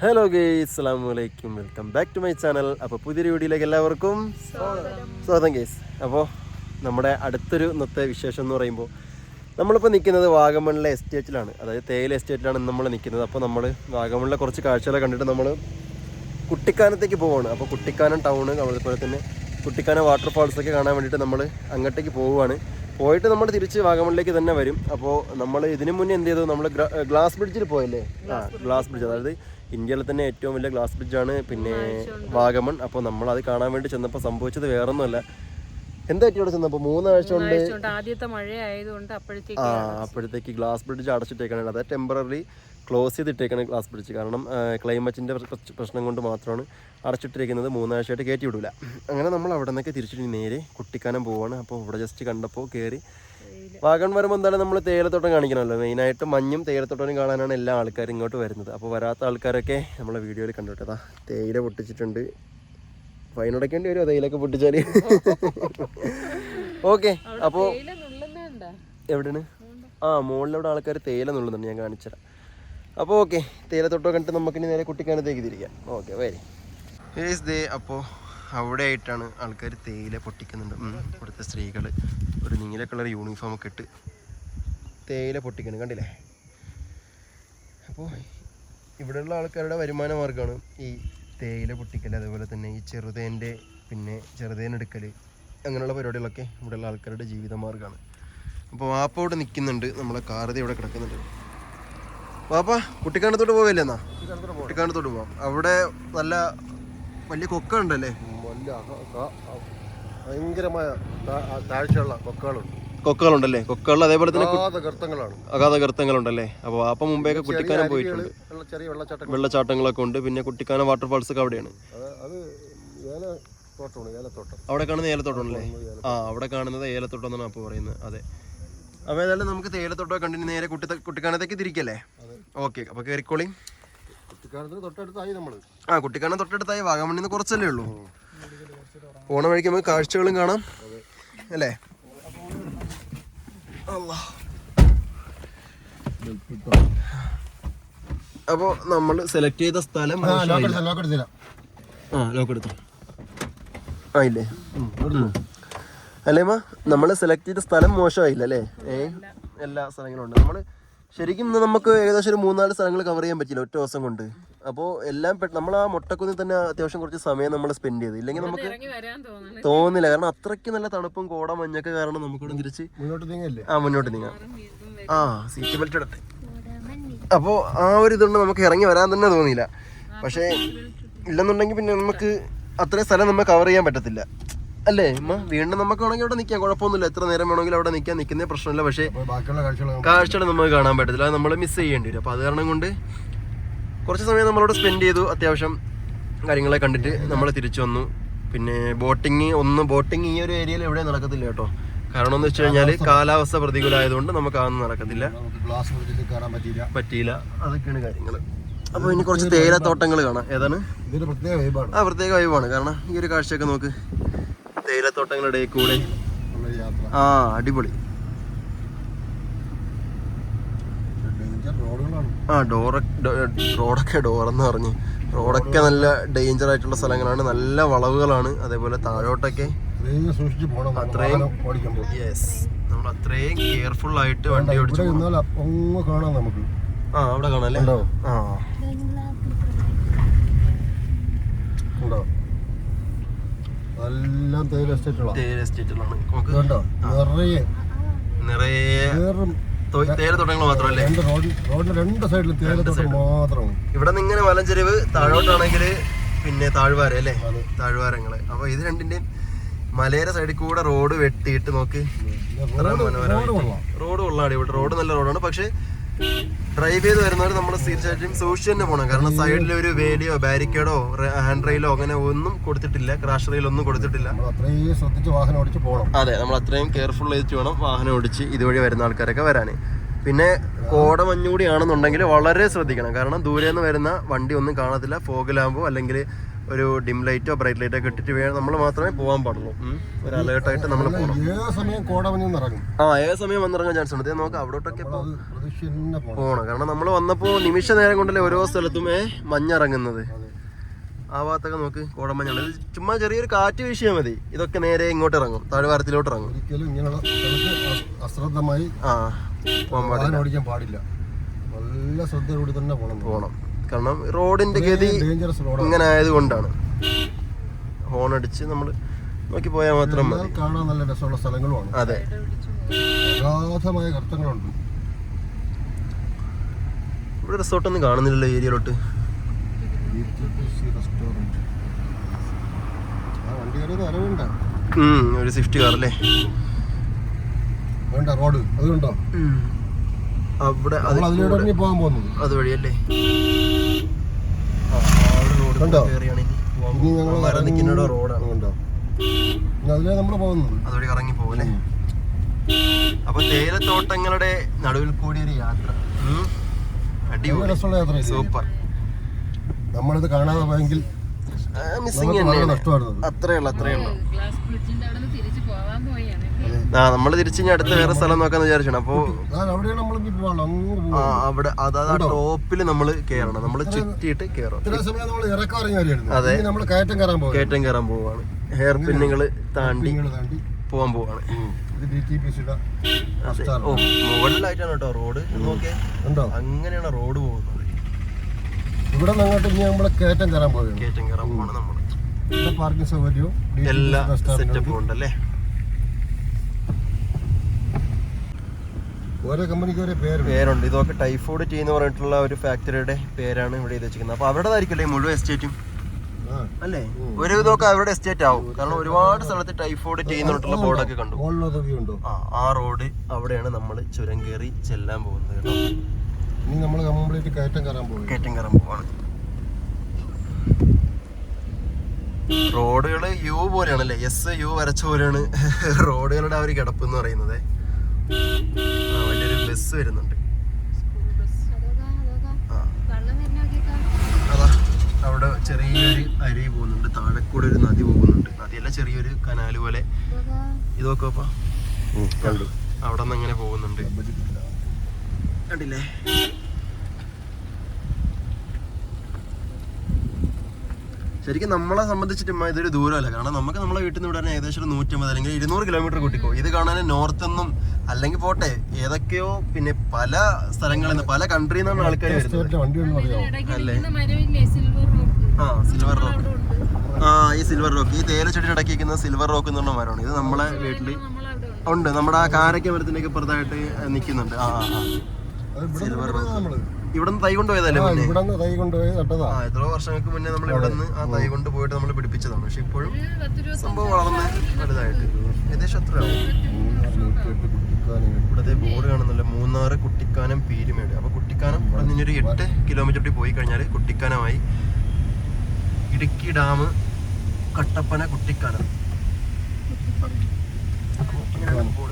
Hello guys അസ്സാം welcome back to my channel അപ്പോൾ പുതിയൊരു വീഡിയോയിലേക്ക് എല്ലാവർക്കും സ്വാഗതം ഗേസ് അപ്പോൾ നമ്മുടെ അടുത്തൊരു ഇന്നത്തെ വിശേഷം എന്ന് പറയുമ്പോൾ നമ്മളിപ്പോൾ നിൽക്കുന്നത് വാഗമണിലെ എസ്റ്റേറ്റിലാണ് അതായത് തേയില എസ്റ്റേറ്റിലാണ് നമ്മൾ നിൽക്കുന്നത്. അപ്പോൾ നമ്മൾ വാഗമണിലെ കുറച്ച് കാഴ്ചകളെ കണ്ടിട്ട് നമ്മൾ കുട്ടിക്കാനത്തേക്ക് പോവുകയാണ് അപ്പോൾ കുട്ടിക്കാനം ടൗണ് അതുപോലെ തന്നെ കുട്ടിക്കാനം വാട്ടർഫാൾസൊക്കെ കാണാൻ വേണ്ടിയിട്ട് നമ്മൾ അങ്ങോട്ടേക്ക് പോവുകയാണ് പോയിട്ട് നമ്മൾ തിരിച്ച് വാഗമണിലേക്ക് തന്നെ വരും. അപ്പോൾ നമ്മൾ ഇതിനു മുന്നേ എന്ത് ചെയ്തു? നമ്മൾ ഗ്ലാസ് ബ്രിഡ്ജിൽ പോയല്ലേ? ആ ഗ്ലാസ് ബ്രിഡ്ജ്. അതായത് ഇന്ത്യയിലെ തന്നെ ഏറ്റവും വലിയ ഗ്ലാസ് ബ്രിഡ്ജാണ് പിന്നെ വാഗമൺ. അപ്പോൾ നമ്മൾ അത് കാണാൻ വേണ്ടി ചെന്നപ്പോൾ സംഭവിച്ചത് വേറൊന്നുമല്ല. എന്താ എന്തായിട്ട് അവിടെ ചെന്നപ്പോൾ മൂന്നാഴ്ച കൊണ്ട് ആദ്യത്തെ അപ്പോഴത്തേക്ക് ആ അപ്പോഴത്തേക്ക് ഗ്ലാസ് ബ്രിഡ്ജ് അടച്ചിട്ടേക്കാണ്. അതായത് ടെമ്പററി ക്ലോസ് ചെയ്തിട്ടേക്കാണ് ഗ്ലാസ് ബ്രിഡ്ജ്. കാരണം ക്ലൈമറ്റിന്റെ പ്രശ്നം കൊണ്ട് മാത്രമാണ് അടച്ചിട്ടിരിക്കുന്നത് മൂന്നാഴ്ചയായിട്ട് കയറ്റി വിടില്ല അങ്ങനെ നമ്മൾ അവിടെ നിന്നൊക്കെ തിരിച്ചിട്ട് നേരെ കുട്ടിക്കാനം പോവാണ്. അപ്പോൾ ഇവിടെ ജസ്റ്റ് കണ്ടപ്പോൾ കയറി. വാഗൺ വരുമ്പോൾ എന്തായാലും നമ്മൾ തേയിലത്തോട്ടം കാണിക്കണമല്ലോ. മെയിനായിട്ട് മഞ്ഞും തേയിലത്തോട്ടവും കാണാനാണ് എല്ലാ ആൾക്കാരും ഇങ്ങോട്ട് വരുന്നത്. അപ്പോൾ വരാത്ത ആൾക്കാരൊക്കെ നമ്മളെ വീഡിയോയിൽ കണ്ടിട്ടതാ തേയില പൊട്ടിച്ചിട്ടുണ്ട്. ഫൈൻ അടയ്ക്കേണ്ടി വരും. തേയിലൊക്കെ പൊട്ടിച്ചാൽ ഓക്കെ അപ്പോൾ എവിടെയാണ്? ആ മുകളിലവിടെ ആൾക്കാർ തേയില നുള്ളുന്നുണ്ട്. ഞാൻ കാണിച്ചുതരാം. അപ്പോൾ ഓക്കെ തേയിലത്തോട്ടം കണ്ടിട്ട് നമുക്കിനി നേരെ കുട്ടിക്കാനത്തേക്ക് തിരിക്കാം. ഓക്കെ വരി ഏസ് ദേ അപ്പോൾ അവിടെ ആയിട്ടാണ് ആൾക്കാർ തേയില പൊട്ടിക്കുന്നുണ്ട്. ഇവിടുത്തെ സ്ത്രീകൾ ഒരു നീല കളർ യൂണിഫോം ഒക്കെ ഇട്ട് തേയില പൊട്ടിക്കുന്നു കണ്ടില്ലേ? അപ്പോൾ ഇവിടെയുള്ള ആൾക്കാരുടെ വരുമാന മാർഗമാണ് ഈ തേയില പൊട്ടിക്കൽ അതുപോലെ തന്നെ ഈ ചെറുതേന്റെ പിന്നെ ചെറുതേനെടുക്കൽ അങ്ങനെയുള്ള പരിപാടികളൊക്കെ ഇവിടെയുള്ള ആൾക്കാരുടെ ജീവിത മാർഗമാണ്. അപ്പോൾ വാപ്പ ഇവിടെ നിൽക്കുന്നുണ്ട്. നമ്മളെ കാറതി ഇവിടെ കിടക്കുന്നുണ്ട്. വാപ്പ കുട്ടിക്കാനത്തോട്ട് പോവല്ലേ എന്നാ? കുട്ടിക്കാനത്തോട്ട് പോവാം. അവിടെ നല്ല വലിയ കൊക്ക ഉണ്ടല്ലേ വലിയ അക- ക- ഭയങ്കരമായ താഴ്ചയുള്ള കൊക്കകളുണ്ട്. കൊക്കകളുണ്ടല്ലേ? കൊക്കകൾ അതേപോലെ തന്നെ അഗാധ ഗർത്തങ്ങളാണ് അഗാധ ഗർത്തങ്ങളുണ്ടല്ലേ? അപ്പോൾ അപ്പം മുമ്പേക്ക് കുട്ടിക്കാനം പോയിട്ടുണ്ട്. വെള്ളച്ചാട്ടങ്ങളൊക്കെ ഉണ്ട്. പിന്നെ കുട്ടിക്കാനം വാട്ടർഫാൾസ് ഒക്കെ അവിടെയാണ്. അത് കാണുന്ന ഏല ഏലത്തോട്ടം. അവിടെ കാണുന്ന ഏലത്തോട്ടമാണല്ലേ? ആ അവിടെ കാണുന്നത് ഏലത്തോട്ടം എന്നാണ് അപ്പോൾ പറയുന്നത്. അതെ. അപ്പോൾ ഏതായാലും നമുക്ക് തേയിലത്തോട്ടം കണ്ടിന് നേരെ കുട്ടി കുട്ടിക്കാനത്തേക്ക് തിരിക്കല്ലേ? ഓക്കെ അപ്പോൾ കയറിക്കോളി. തൊട്ടടുത്തായി നമ്മൾ ആ കുട്ടിക്കാനം തൊട്ടടുത്തായി വാഗമണ്ണിൽ നിന്ന് കുറച്ചല്ലേ ഉള്ളൂ. പോണ വഴിക്ക് നമുക്ക് കാഴ്ചകളും കാണാം. അല്ലേ. അപ്പോ നമ്മൾ സെലക്ട് ചെയ്ത സ്ഥലം ആ ലോക്ക് എടുത്തു ആ ഇല്ലേ അല്ലേമ്മ നമ്മൾ സെലക്ട് ചെയ്ത സ്ഥലം മോശമായില്ല അല്ലേ? ഏ? എല്ലാ സ്ഥലങ്ങളും ഉണ്ട്. നമ്മൾ ശരിക്കും ഇന്ന് നമുക്ക് ഏകദേശം ഒരു മൂന്നാൽ സ്ഥലങ്ങൾ കവർ ചെയ്യാൻ പറ്റില്ല ഒറ്റ ദിവസം കൊണ്ട്. അപ്പോൾ എല്ലാം നമ്മൾ ആ മുട്ടക്കുന്നിൽ തന്നെ അത്യാവശ്യം കുറച്ച് സമയം നമ്മൾ സ്പെൻഡ് ചെയ്തു. ഇല്ലെങ്കിൽ നമുക്ക് ഇറങ്ങി വരാൻ തോന്നുന്നു തോന്നില്ല. കാരണം അത്രയ്ക്ക് നല്ല തണുപ്പും കോട മഞ്ഞൊക്കെ കാരണം നമുക്കിവിടെ തിരിച്ച് ആ മുന്നോട്ട് നീങ്ങാം. ആ സീറ്റ് ബെൽറ്റ് എടുത്ത്. അപ്പോൾ ആ ഒരു ഇതുകൊണ്ട് നമുക്ക് ഇറങ്ങി വരാൻ തന്നെ തോന്നിയില്ല. പക്ഷേ ഇല്ലെന്നുണ്ടെങ്കിൽ പിന്നെ നമുക്ക് അത്രയും സ്ഥലം നമ്മൾ കവർ ചെയ്യാൻ പറ്റത്തില്ല. അല്ലേ? അമ്മ വീണ്ടും നമുക്ക് വേണമെങ്കിൽ അവിടെ നിൽക്കാം കുഴപ്പമൊന്നുമില്ല. എത്ര നേരം വേണമെങ്കിലും അവിടെ നിൽക്കാൻ നിൽക്കുന്നേ പ്രശ്നമില്ല. പക്ഷേ കാഴ്ചകൾ നമുക്ക് കാണാൻ പറ്റത്തില്ല. അത് നമ്മൾ മിസ് ചെയ്യേണ്ടി വരും. അപ്പോൾ അത് കാരണം കൊണ്ട് കുറച്ച് സമയം നമ്മളവിടെ സ്പെൻഡ് ചെയ്തു. അത്യാവശ്യം കാര്യങ്ങളെ കണ്ടിട്ട് നമ്മൾ തിരിച്ചു വന്നു. പിന്നെ ബോട്ടിങ് ഒന്ന് ബോട്ടിങ് ഈ ഒരു ഏരിയയിൽ എവിടെ നടക്കത്തില്ല കേട്ടോ. കാരണം എന്ന് വെച്ച് കഴിഞ്ഞാൽ കാലാവസ്ഥ പ്രതികൂലമായതുകൊണ്ട് നമുക്ക് അതൊന്നും നടക്കത്തില്ല. പറ്റിയില്ല. അതൊക്കെയാണ് കാര്യങ്ങൾ അപ്പോൾ ഇനി കുറച്ച് തേയിലത്തോട്ടങ്ങൾ കാണാം. ഏതാണ്? ആ പ്രത്യേക വൈബാണ് കാരണം ഈ ഒരു കാഴ്ചയൊക്കെ നോക്ക് തേയിലത്തോട്ടങ്ങളുടെ ഇടയിൽ കൂടെ ആ അടിപൊളി. ആ ഡോറ റോഡൊക്കെ ഡോറെന്ന് പറഞ്ഞ്. റോഡൊക്കെ നല്ല ഡേഞ്ചർ ആയിട്ടുള്ള സ്ഥലങ്ങളാണ്. നല്ല വളവുകളാണ്. അതേപോലെ താഴോട്ടൊക്കെ അത്രയും- യെസ് നമ്മൾ അത്രയും കെയർഫുൾ ആയിട്ട് വണ്ടി ഓടിച്ചു കാണാം നമുക്ക്. ആ അവിടെ കാണാല്ലേ അല്ലേ? ആ. ഉണ്ടോ? എല്ലാം തേയില എസ്റ്റേറ്റുകളാണ് തേയില നമുക്ക് നിറയെ. മാത്രമല്ലേ? രണ്ട് റോഡിന്റെ തേയിലത്തോട്ടം മാത്രമാണ്. ഇവിടെ നിന്ന് ഇങ്ങനെ മലഞ്ചെരിവ് താഴോട്ടാണെങ്കിൽ പിന്നെ താഴ്വാര അല്ലേ. താഴ്വാരങ്ങൾ. അപ്പൊ ഇത് രണ്ടിന്റെയും മലയുടെ സൈഡിൽ കൂടെ റോഡ് വെട്ടിയിട്ട് നോക്ക്. റോഡ് കൊള്ളാം. ഇവിടെ റോഡ് നല്ല റോഡാണ്. പക്ഷെ ഡ്രൈവ് ചെയ്ത് വരുന്നവർ നമ്മൾ തീർച്ചയായിട്ടും സൂക്ഷിച്ച് തന്നെ പോകണം കാരണം സൈഡിൽ ഒരു വേലിയോ ബാരിക്കേഡോ ഹാൻഡ് റെയിലോ അങ്ങനെ ഒന്നും കൊടുത്തിട്ടില്ല. ക്രാഷ് റെയിൽ ഒന്നും കൊടുത്തിട്ടില്ല. അത്രയും ശ്രദ്ധിച്ച് വാഹനം ഓടിച്ച് പോകണം അതെ നമ്മൾ അത്രയും കെയർഫുൾ ആയിട്ട് വേണം വാഹനം ഓടിച്ച് ഇതുവഴി വരുന്ന ആൾക്കാരൊക്കെ വരാൻ പിന്നെ കോട മഞ്ഞുകൂടി ആണെന്നുണ്ടെങ്കിൽ വളരെ ശ്രദ്ധിക്കണം. കാരണം ദൂരെ നിന്ന് വരുന്ന വണ്ടി ഒന്നും കാണത്തില്ല. ഫോഗിലാകുമ്പോൾ അല്ലെങ്കിൽ ഒരു ഡിം ലൈറ്റോ ബ്രൈറ്റ് ലൈറ്റോ ഒക്കെ ഇട്ടിട്ട് വേണം നമ്മൾ മാത്രമേ പോകാൻ പാടുള്ളൂ. ഒരു അലേർട്ടായിട്ട് നമ്മൾ പോകണം ആ ഏത് സമയം വന്നിറങ്ങാൻ ചാൻസ് ഉണ്ട്? നമുക്ക് നോക്കാം അവിടോട്ടൊക്കെ പോകണം കാരണം നമ്മൾ വന്നപ്പോൾ നിമിഷ നേരം കൊണ്ടല്ലേ ഓരോ സ്ഥലത്തും മഞ്ഞിറങ്ങുന്നത്. ആ ഭാഗത്തൊക്കെ നോക്ക് കോടമഞ്ഞാണ് ഇത് ചുമ്മാ ചെറിയൊരു കാറ്റ് വീശിയാൽ മതി. ഇതൊക്കെ നേരെ ഇങ്ങോട്ട് ഇറങ്ങും താഴ്വാരത്തിലോട്ട് ഇറങ്ങും. ഒരിക്കലും ഇങ്ങനെ സ്ഥലത്ത് അശ്രദ്ധമായി ആ പോകാൻ പാടില്ല. നല്ല ശ്രദ്ധയോടെ തന്നെ പോകണം പോകണം കാരണം റോഡിന്റെ ഗതി ഇങ്ങനെ ആയത് കൊണ്ടാണ് ഹോൺ അടിച്ച് നമ്മൾ നോക്കി പോയാൽ മാത്രം മതി. കാണാൻ നല്ല രസമുള്ള സ്ഥലങ്ങളുമാണ്. അതെ. അഗാധമായ കർത്തങ്ങളുണ്ട് ഇവിടെ റിസോർട്ടൊന്നും കാണുന്നില്ലല്ലോ ഏരിയയിലോട്ട്. ഒരു സ്വിഫ്റ്റ് കാർ അല്ലേ? വേണ്ട റോഡ് അതുകൊണ്ടോ? അവിടെ അതുവഴിയല്ലേ? കണ്ടോ? ഇനി ഞങ്ങൾ നിൽക്കുന്ന റോഡാണ്. അതിലേ നമ്മൾ പോകുന്നത് പോകല്ലേ അപ്പൊ തേയിലത്തോട്ടങ്ങളുടെ നടുവിൽ കൂടി ഒരു യാത്ര അടിപൊളി. യാത്ര സൂപ്പർ. നമ്മളിത് കാണാതെ പോയെങ്കിൽ തന്നെയാണ്. നഷ്ടമായിരുന്നു അത്രേ ഉള്ളു അത്രേ ഉള്ളു. ആ നമ്മൾ തിരിച്ച് ഇനി അടുത്ത വേറെ സ്ഥലം നോക്കാന്ന് വിചാരിച്ചാണ് അപ്പോ ആ, അവിടെ അതായത് ആ ടോപ്പിൽ നമ്മൾ കയറണം നമ്മൾ ചുറ്റിയിട്ട് അതെ. കയറ്റം കയറാൻ പോവാണ്. ഹെയർ പിന്നുകൾ താണ്ടി പോവാൻ പോവാണ്. അതെ. ഓ മുകളിലായിട്ടാണ് കേട്ടോ റോഡ്. ഉണ്ടോ? അങ്ങനെയാണ് റോഡ് പോകുന്നത്. ഇവിടെ നിന്ന് അങ്ങോട്ട് ഇനി നമ്മൾ കയറ്റം കയറാൻ പോവുകയാണ്. കയറ്റം കയറാൻ പോവാണ് നമ്മൾ പാർക്കിംഗ് സൗകര്യവും എല്ലാ സെറ്റപ്പും ഉണ്ടല്ലേ? ഓരോ കമ്പനിക്ക് ഓരോ പേര് പേരുണ്ട്. ഇതൊക്കെ ടൈഫോയിഡ് ടീ എന്ന് പറഞ്ഞിട്ടുള്ള ഒരു ഫാക്ടറിയുടെ പേരാണ് ഇവിടെ ഇത് വെച്ചിരിക്കുന്നത്. അപ്പൊ അവരുടേതായിരിക്കല്ലേ ഈ മുഴുവൻ എസ്റ്റേറ്റും അല്ലേ? ഒരു ഇതൊക്കെ അവരുടെ എസ്റ്റേറ്റ് ആവും. കാരണം ഒരുപാട് സ്ഥലത്ത് ടൈഫോയിഡ് ടീ എന്ന് പറഞ്ഞിട്ടുള്ള ബോർഡൊക്കെ കണ്ടു. ആ ആ റോഡ് അവിടെയാണ് നമ്മൾ ചുരം കയറി ചെല്ലാൻ പോകുന്നത് കേട്ടോ. ഇനി നമ്മൾ കംപ്ലീറ്റ് കയറ്റം കയറാൻ പോകും കയറ്റം കയറാൻ പോവാണ്. റോഡുകൾ യു പോലെയാണല്ലേ? എസ് യു വരച്ച പോലെയാണ്. റോഡുകളുടെ ആ ഒരു കിടപ്പ് എന്ന് പറയുന്നത്. ബസ് വരുന്നുണ്ട്. അതാ അവിടെ ചെറിയൊരു അരി പോകുന്നുണ്ട്. താഴെ കൂടെ ഒരു നദി പോകുന്നുണ്ട്. നദിയല്ല ചെറിയൊരു കനാല് പോലെ. ഇതൊക്കെ അപ്പൊ കണ്ടു. അവിടെ നിന്ന് അങ്ങനെ പോകുന്നുണ്ട്. കണ്ടില്ലേ? ശരിക്കും നമ്മളെ സംബന്ധിച്ചിട്ട് ഇതൊരു ദൂരമല്ല. കാരണം നമുക്ക് നമ്മളെ വീട്ടിൽ നിന്ന് വിടാൻ ഏകദേശം ഒരു നൂറ്റമ്പത് അല്ലെങ്കിൽ ഇരുന്നൂറ് കിലോമീറ്റർ കൂട്ടിക്കോ. ഇത് കാണാൻ നോർത്തെന്നും അല്ലെങ്കിൽ പോട്ടെ ഏതൊക്കെയോ പിന്നെ പല സ്ഥലങ്ങളിൽ നിന്ന് പല കൺട്രിയിൽ നിന്നാണ് ആൾക്കാർ വരുന്നത്. അല്ലേ? ഇടയ്ക്ക് ആ സിൽവർ റോക്ക് ആ ഈ സിൽവർ റോക്ക് ഈ തേയില ചെടി ഇടയ്ക്കുന്ന സിൽവർ റോക്ക് എന്ന് പറഞ്ഞ മരമാണ്. ഇത് നമ്മളെ വീട്ടിൽ ഉണ്ട്. ഉണ്ട്. നമ്മുടെ ആ കാരക്ക മരത്തിന്റെ ഒക്കെ പുറത്തായിട്ട് നിൽക്കുന്നുണ്ട്. ആ സിൽവർ റോക്ക് ഇവിടെ നിന്ന് തൈ കൊണ്ടുപോയതല്ലേ മുന്നേ? ഇവിടെ തൈ കൊണ്ടുപോയി ആ എത്ര വർഷങ്ങൾക്ക് മുന്നേ നമ്മൾ ഇവിടെ നിന്ന് ആ തൈ കൊണ്ട് പോയിട്ട് നമ്മൾ പിടിപ്പിച്ചതാണ്. പക്ഷെ ഇപ്പോഴും സംഭവം വളർന്ന് വലുതായിട്ട്. ഏകദേശം എത്രയാവും നൂറ്റിയെട്ട് കുട്ടിക്കാനം ഇവിടുത്തെ ബോർഡ് കാണുന്നില്ല മൂന്നാറ് കുട്ടിക്കാനം പീരുമേട്. അപ്പൊ കുട്ടിക്കാനം ഇവിടെ നിന്നൊരു എട്ട് കിലോമീറ്റർ പോയി കഴിഞ്ഞാൽ കുട്ടിക്കാനമായി. ഇടുക്കി ഡാം കട്ടപ്പന കുട്ടിക്കാനം.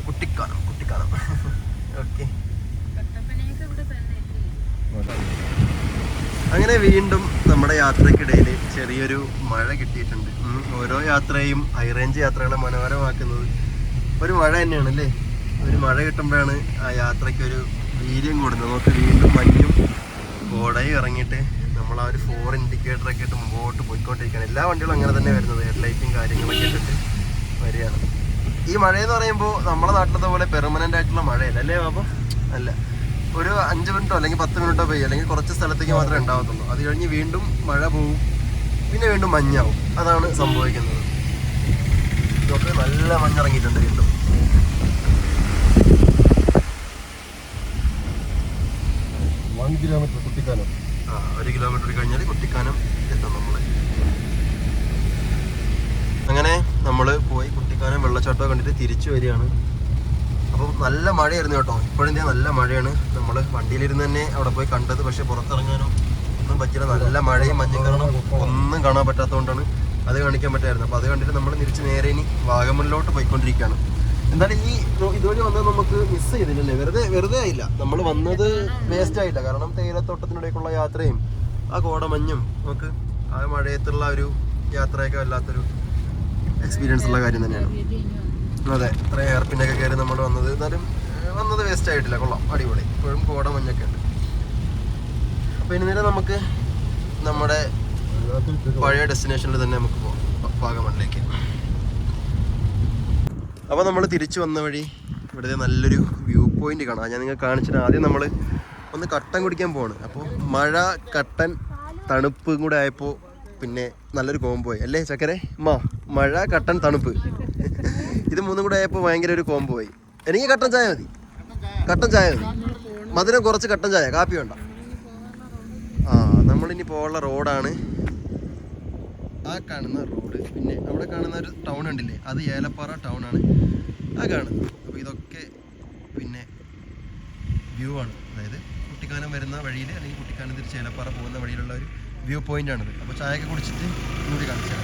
കുട്ടിക്കാനം കുട്ടിക്കാനം. ഓക്കെ? അങ്ങനെ വീണ്ടും നമ്മുടെ യാത്രക്കിടയിൽ ചെറിയൊരു മഴ കിട്ടിയിട്ടുണ്ട്. ഓരോ യാത്രയും ഹൈറേഞ്ച് യാത്രകളെ മനോഹരമാക്കുന്നത് ഒരു മഴ തന്നെയാണ് അല്ലേ ഒരു മഴ കിട്ടുമ്പോഴാണ് ആ യാത്രയ്ക്ക് ഒരു വീര്യം കൂടുന്നത്. നമുക്ക് വീണ്ടും മഞ്ഞും കോടയും ഇറങ്ങിയിട്ട് നമ്മൾ ആ ഒരു ഫോർ ഇൻഡിക്കേറ്റർ ഒക്കെ ഇട്ട് മുമ്പോട്ട് പോയിക്കൊണ്ടിരിക്കുകയാണ്. എല്ലാ വണ്ടികളും അങ്ങനെ തന്നെ വരുന്നത്. ഹെഡ് ലൈറ്റും കാര്യങ്ങളൊക്കെ ഇട്ടിട്ട് വരികയാണ്. ഈ മഴയെന്ന് പറയുമ്പോൾ നമ്മുടെ നാട്ടിലത്തെ പോലെ പെർമനന്റ് ആയിട്ടുള്ള മഴയല്ല അല്ലേ പാപ്പ അല്ല. ഒരു അഞ്ച് മിനിറ്റോ അല്ലെങ്കിൽ പത്ത് മിനിറ്റോ പെയ്യും. അല്ലെങ്കിൽ കുറച്ച് സ്ഥലത്തേക്ക് മാത്രമേ ഉണ്ടാവത്തുള്ളൂ. അത് കഴിഞ്ഞ് വീണ്ടും മഴ പോവും. പിന്നെ വീണ്ടും മഞ്ഞാവും. അതാണ് സംഭവിക്കുന്നത്. ഇതൊക്കെ നല്ല മഞ്ഞിറങ്ങിയിട്ടുണ്ട് വീണ്ടും. One kilometre Kuttikkanam. ആ ഒരു കിലോമീറ്റർ കഴിഞ്ഞാൽ കുട്ടിക്കാനം എത്തും നമ്മൾ അങ്ങനെ നമ്മൾ പോയി കുട്ടിക്കാനം വെള്ളച്ചാട്ടം കണ്ടിട്ട് തിരിച്ചു വരികയാണ്. അപ്പം നല്ല മഴയായിരുന്നു കേട്ടോ. ഇപ്പോഴും ദേ നല്ല മഴയാണ്. നമ്മൾ വണ്ടിയിലിരുന്ന് തന്നെ അവിടെ പോയി കണ്ടത്. പക്ഷെ പുറത്തിറങ്ങാനോ ഒന്നും പറ്റില്ല. നല്ല മഴയും മഞ്ഞും കാരണം ഒന്നും കാണാൻ പറ്റാത്തതുകൊണ്ടാണ് അത് കാണിക്കാൻ പറ്റായിരുന്നു. അപ്പോൾ അത് കണ്ടിട്ട് നമ്മൾ തിരിച്ച് നേരെ ഇനി വാഗമണിലോട്ട് പോയിക്കൊണ്ടിരിക്കുകയാണ്. എന്തായാലും ഈ ഇതുവഴി വന്നത് നമുക്ക് മിസ് ചെയ്തില്ലല്ലേ? വെറുതെ വെറുതെ ആയില്ല. നമ്മൾ വന്നത് വേസ്റ്റ് ആയില്ല കാരണം തേയിലത്തോട്ടത്തിനിടയ്ക്കുള്ള യാത്രയും ആ കോടമഞ്ഞും നമുക്ക് ആ മഴയത്തുള്ള ഒരു യാത്രയൊക്കെ വല്ലാത്തൊരു എക്സ്പീരിയൻസ് ഉള്ള കാര്യം തന്നെയാണ്. അതെ ഇത്ര ഒക്കെ കയറി നമ്മൾ വന്നത്. എന്നാലും വന്നത് വേസ്റ്റ് ആയിട്ടില്ല. കൊള്ളാം. അടിപൊളി. ഇപ്പോഴും കോടമഞ്ഞൊക്കെ ഉണ്ട്. അപ്പോൾ ഇനി നേരെ നമുക്ക് നമ്മുടെ പഴയ ഡെസ്റ്റിനേഷനിൽ തന്നെ നമുക്ക് പോകാം വാഗമണിലേക്ക് അപ്പോൾ നമ്മൾ തിരിച്ചു വന്ന വഴി ഇവിടുത്തെ നല്ലൊരു വ്യൂ പോയിന്റ് കാണാം. ഞാൻ നിങ്ങൾക്ക് കാണിച്ചിട്ട് ആദ്യം നമ്മൾ ഒന്ന് കട്ടൻ കുടിക്കാൻ പോവാണ്. അപ്പോൾ മഴ കട്ടൻ തണുപ്പും കൂടെ ആയപ്പോൾ പിന്നെ നല്ലൊരു കോംബോ ആയി. അല്ലേ ചക്കരെ? മാ മഴ കട്ടൻ തണുപ്പ്. ഇത് മൂന്നും കൂടെ ആയപ്പോൾ ഭയങ്കര ഒരു കോംബോ ആയി. എനിക്ക് കട്ടൻ ചായ മതി. കട്ടൻ ചായ മതി. മധുരം കുറച്ച് കട്ടൻ ചായ. കാപ്പി വേണ്ട. ആ നമ്മളിനി പോകാനുള്ള റോഡാണ് ആ കാണുന്ന റോഡ് പിന്നെ അവിടെ കാണുന്ന ഒരു ടൗൺ ഉണ്ടില്ലേ? അത് ഏലപ്പാറ ടൗൺ ആണ്. ആ കാണുന്നത് അപ്പോൾ ഇതൊക്കെ പിന്നെ വ്യൂ ആണ്. അതായത് കുട്ടിക്കാനം വരുന്ന വഴിയിൽ അല്ലെങ്കിൽ കുട്ടിക്കാനം തിരിച്ച് ഏലപ്പാറ പോകുന്ന വഴിയിലുള്ള ഒരു വ്യൂ പോയിന്റ് ആണിത്. അപ്പോൾ ചായയൊക്കെ കുടിച്ചിട്ട് ഇങ്ങോട്ട് കാണിച്ചു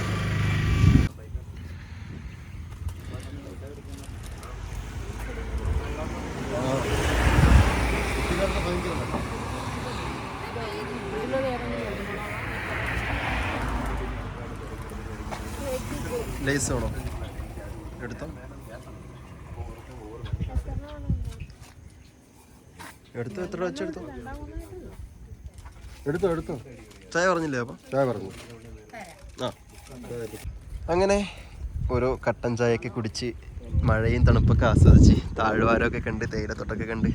ലേസ് വേണോ? എടുത്തോ. എടുത്തോ എത്ര വെച്ചെടുത്തോ? എടുത്തോ എടുത്തോ. ചായ പറഞ്ഞില്ലേ അപ്പം? ചായ പറഞ്ഞു. ആ. അങ്ങനെ ഓരോ കട്ടൻ ചായയൊക്കെ കുടിച്ച് മഴയും തണുപ്പൊക്കെ ആസ്വദിച്ച് താഴ്വാരമൊക്കെ കണ്ട് തേയിലത്തോട്ടൊക്കെ കണ്ട്.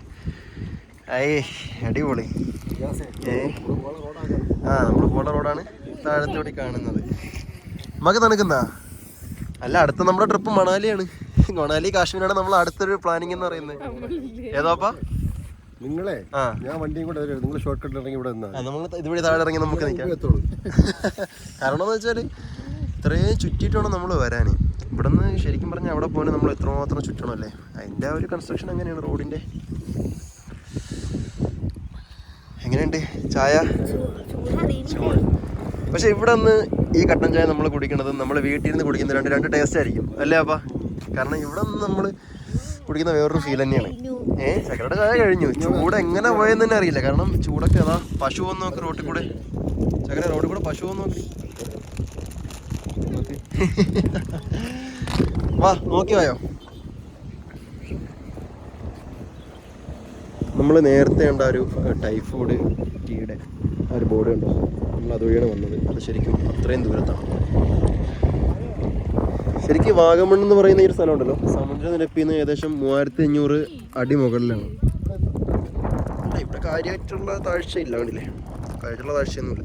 അയ്യേ അടിപൊളി. ഏ? ആ നമ്മൾ പോണ റോഡാണ് താഴത്തോടി കാണുന്നത്. നമുക്ക് തണുക്കുന്ന അല്ല അടുത്ത നമ്മുടെ ട്രിപ്പ് മണാലിയാണ്. മണാലി കാശ്മീരാണ് നമ്മൾ അടുത്തൊരു പ്ലാനിങ് എന്ന് പറയുന്നത്. ഏതാപ്പാ നിങ്ങളെ? ആ. ഞാൻ വണ്ടിയും കൂടെ വരും നിങ്ങൾ ഷോർട്ട് കട്ടിൽ ഇറങ്ങി ഇവിടെ നിന്നാ നമ്മൾ ഇതുവഴി താഴെ ഇറങ്ങി നമുക്ക് നിൽക്കാം. കാരണം എന്ന് വെച്ചാൽ ഇത്രയും ചുറ്റിയിട്ട് നമ്മൾ വരാൻ ഇവിടെ നിന്ന് ശരിക്കും പറഞ്ഞാൽ അവിടെ പോകാൻ നമ്മൾ എത്രമാത്രം ചുറ്റണം അല്ലേ അതിന്റെ ആ ഒരു കൺസ്ട്രക്ഷൻ അങ്ങനെയാണ് റോഡിന്റെ എങ്ങനെയുണ്ട്? ചായ? ചൂട്. പക്ഷെ ഇവിടെ നിന്ന് ഈ കട്ടൻ ചായ നമ്മൾ കുടിക്കുന്നത് നമ്മൾ വീട്ടിൽ നിന്ന് കുടിക്കുന്ന രണ്ട് രണ്ട് ടേസ്റ്റ് ആയിരിക്കും. അല്ലേ അപ്പ? കാരണം ഇവിടെ നിന്ന് നമ്മൾ കുടിക്കുന്ന വേറൊരു ഫീൽ തന്നെയാണ്. ഏ? ചക്കരയുടെ ചായ കഴിഞ്ഞു. ചൂട് എങ്ങനെ പോയെന്ന് തന്നെ അറിയില്ല. കാരണം ചൂടൊക്കെ അതാ പശു വന്ന് നോക്ക് റോട്ടിൽ കൂടെ. ചക്കര റോഡിൽ കൂടെ പശു വന്ന് നോക്കി. വാ നോക്കി വായോ നമ്മൾ നേരത്തെ കണ്ട ആ ഒരു ടൈഫോയിഡ് ടീയുടെ ആ ഒരു ബോർഡ് ഉണ്ട് നമ്മൾ അതുവഴിയാണ് വന്നത്. അത് ശരിക്കും അത്രയും ദൂരത്താണ്. ശരിക്കും വാഗമൺ എന്ന് പറയുന്ന ഈ ഒരു സ്ഥലമുണ്ടല്ലോ സമുദ്രനിരപ്പിൽ നിന്ന് ഏകദേശം മൂവായിരത്തി അഞ്ഞൂറ് അടി മുകളിലാണ്. ഇവിടെ കാര്യമായിട്ടുള്ള താഴ്ചയില്ല കണ്ടില്ലേ? കാര്യമായിട്ടുള്ള താഴ്ചയൊന്നുമില്ല.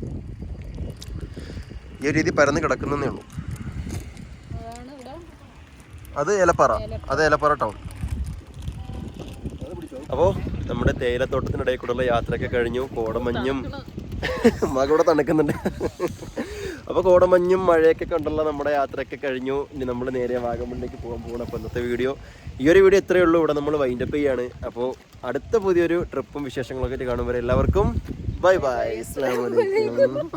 ഈ ഒരു രീതി പരന്ന് കിടക്കുന്നേ ഉള്ളൂ. അത് ഏലപ്പാറ. അത് ഏലപ്പാറ ടൗൺ അപ്പോൾ നമ്മുടെ തേയിലത്തോട്ടത്തിനിടയിൽ കൂടെയുള്ള യാത്രയൊക്കെ കഴിഞ്ഞു. കോടമഞ്ഞും മക ഇവിടെ തണുക്കുന്നുണ്ട്. അപ്പോൾ കോടമഞ്ഞും മഴയൊക്കെ കണ്ടുള്ള നമ്മുടെ യാത്രയൊക്കെ കഴിഞ്ഞു. ഇനി നമ്മൾ നേരെ വാഗമണിലേക്ക് പോകാൻ പോകണം അപ്പോൾ ഇന്നത്തെ വീഡിയോ. ഈ ഒരു വീഡിയോ ഇത്രയേ ഉള്ളൂ. ഇവിടെ നമ്മൾ വൈൻഡപ്പ് ചെയ്യാണ്. അപ്പോൾ അടുത്ത പുതിയൊരു ട്രിപ്പും വിശേഷങ്ങളൊക്കെ ആയിട്ട് കാണുമ്പോൾ എല്ലാവർക്കും ബൈ ബൈ അസ്സാം വലൈക്കും